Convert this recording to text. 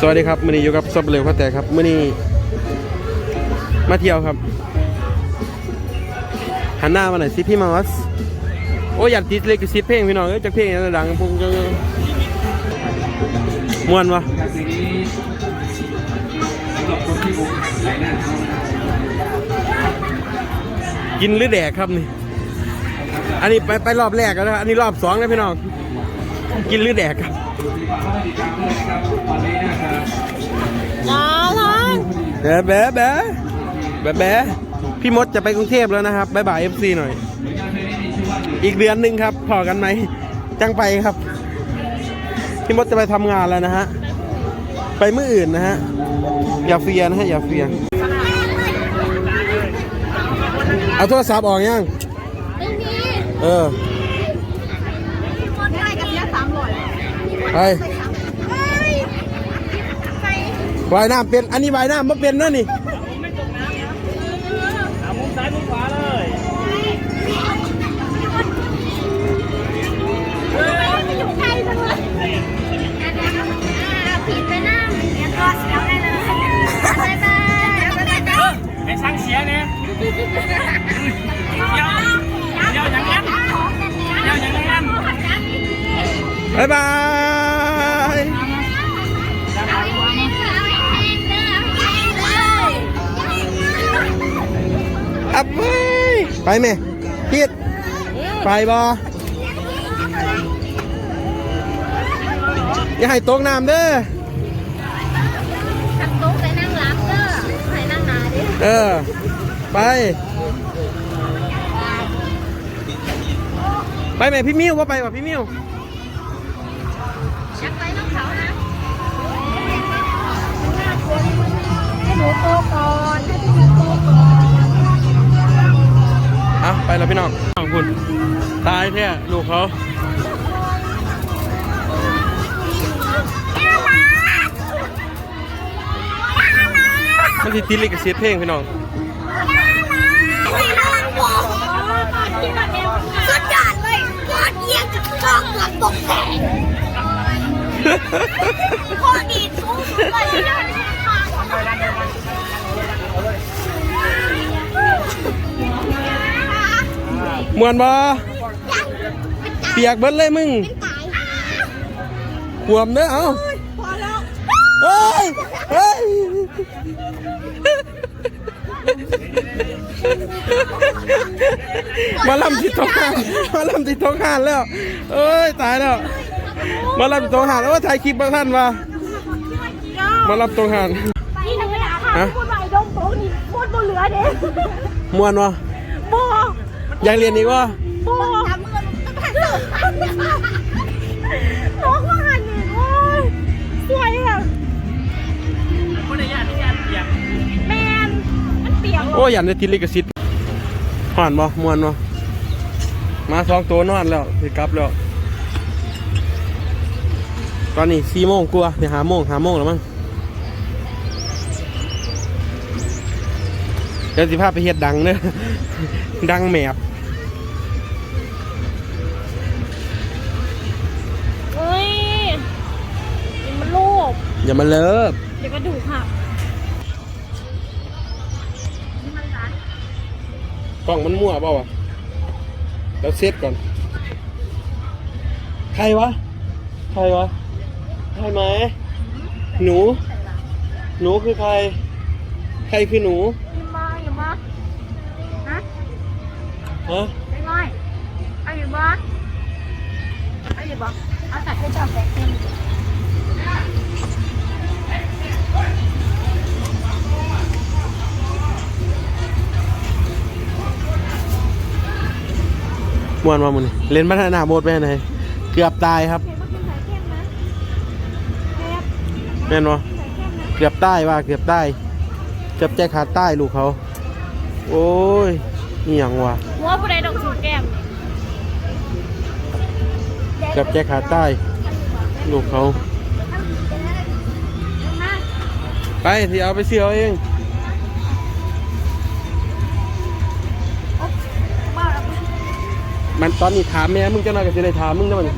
สวัสดีครับมื่อนี้อยู่กับซับเร็วพ่อแต่ครับมื่อนี้มาเที่ยวครับหันหน้ามาหน่อยสิพี่มอสโอ้ยอยากติดเลกซิเพลงพี่น้องเอ้ยจากเพลงดังปุ๊งจังม่วนวะกินหรือแดกครับนี่ อันนี้ไปไปรอบแรกแล้วนะครับอันนี้รอบสองแล้วพี่น้อง กินหรือแดกครับจ้าท่านแบะแบะแบะแบะแบะพี่มดจะไปกรุงเทพแล้วนะครับบายบายเอฟซีหน่อย อีกเดือนหนึ่งครับพอกันไหมจังไปครับ พี่มดจะไปทำงานแล้วนะฮะ ไปเมื่ออื่นนะฮะ อย่าเฟียนะฮะ อย่าเฟียเอาโทรศัพท์ออกยังไม่มีเออ คนได้กับเสียสามร้อย ไปเฮ้ยใครว่ายน้ำเป็น อันนี้ว่ายน้ำมาเป็นนะนี่ไม่อยู่ใกล้จังเลยผิดไปหน้าเดี๋ยวก็เสียวได้เลยบ๊ายบายบ๊ายบายจ้าไอ้ช่างเสียเนี่ยเดี๋ยวเดี๋ยวอย่างนั้นเดี๋ยวอย่างนั้นบ๊ายบาย อับไปไปไหมพีดไปบออย่าให้ตกน้ำเด้อทำโต๊ะไปนั่งรับเด้อให้นั่งนาดิเออ ไป ไปไหมพี่มิวว่าไปว่ะพี่มิวชักไปน้องเขานะ แล้วพี่น้องน้องคุณตายแท้ลูกเขามันสิติดลิขสิทธิ์เพลงพี่น้องสุดยอดเลยยอดเยี่ยมจะชอบเกือบตกแตร มวนบ่เปียกเบิดเลยมึงตายหวมเด้อเอ้าพอแล้วเฮ้ยเฮ้ยมาลำติดทองหานมาลำติดทองหานแล้ว เอ้ยตายแล้ว มาลำติดทองหานแล้วว่าถ่ายคลิปบางท่านมามาลำตรงหานนี่หนูไม่ได้ค่ะฮะพูดว่าไอ้ดงโป๊กนี่พูดบนเหลือเด้มวนวะโบ อยากเรียนอีกวะโบทำเงินน้องว่าหันนี่โอ้ยสวยอะคนในญาติญาติเปียกแมนมันเปียกโอ้ยอยากได้ติลิขสิทธิ์ผ่านบ่มวนบ่มาสองตัวนอนแล้วสิกลับแล้ว ตอนนี้สี่โมงกลัวาเดี๋ยวหาโมงหาโมงแล้วมั้ง เดี๋ยวสิพาไปเฮ็ดดังเนอะดังแมบเฮ้ยมันลูกอย่ามาเลิฟเดี๋ยวก็ดูค่ะกล้องมันมั่วเปล่าวะแล้วเซตก่อน ใครวะ ใครวะ ใครไหม หนู หนูคือใคร ใครคือหนู ฮะไอ้น้อยเอาอยู่บ้านเอาอยู่บ้านเอาใส่ให้จับแบกเต็มมวนมามุนเล่นพัฒนาโหมดไปไหนเกือบตายครับ เห็นมันเป็นสายเข้มนะเทปแม่นวะสายเข้มนะ เกือบตายว่าเกือบตายเกือบใจขาดใต้ลูกเขา โอ้ย นี่อย่างวะหัวผู้ใดดอกสูแก้มเกือบใจขาดใต้ ลูกเขา ไปที่เอาไปเสียเอาเองมันตอนนี้ถามแม่มึงเจ้าหน่อยก็จะได้ถามมึงนะมัน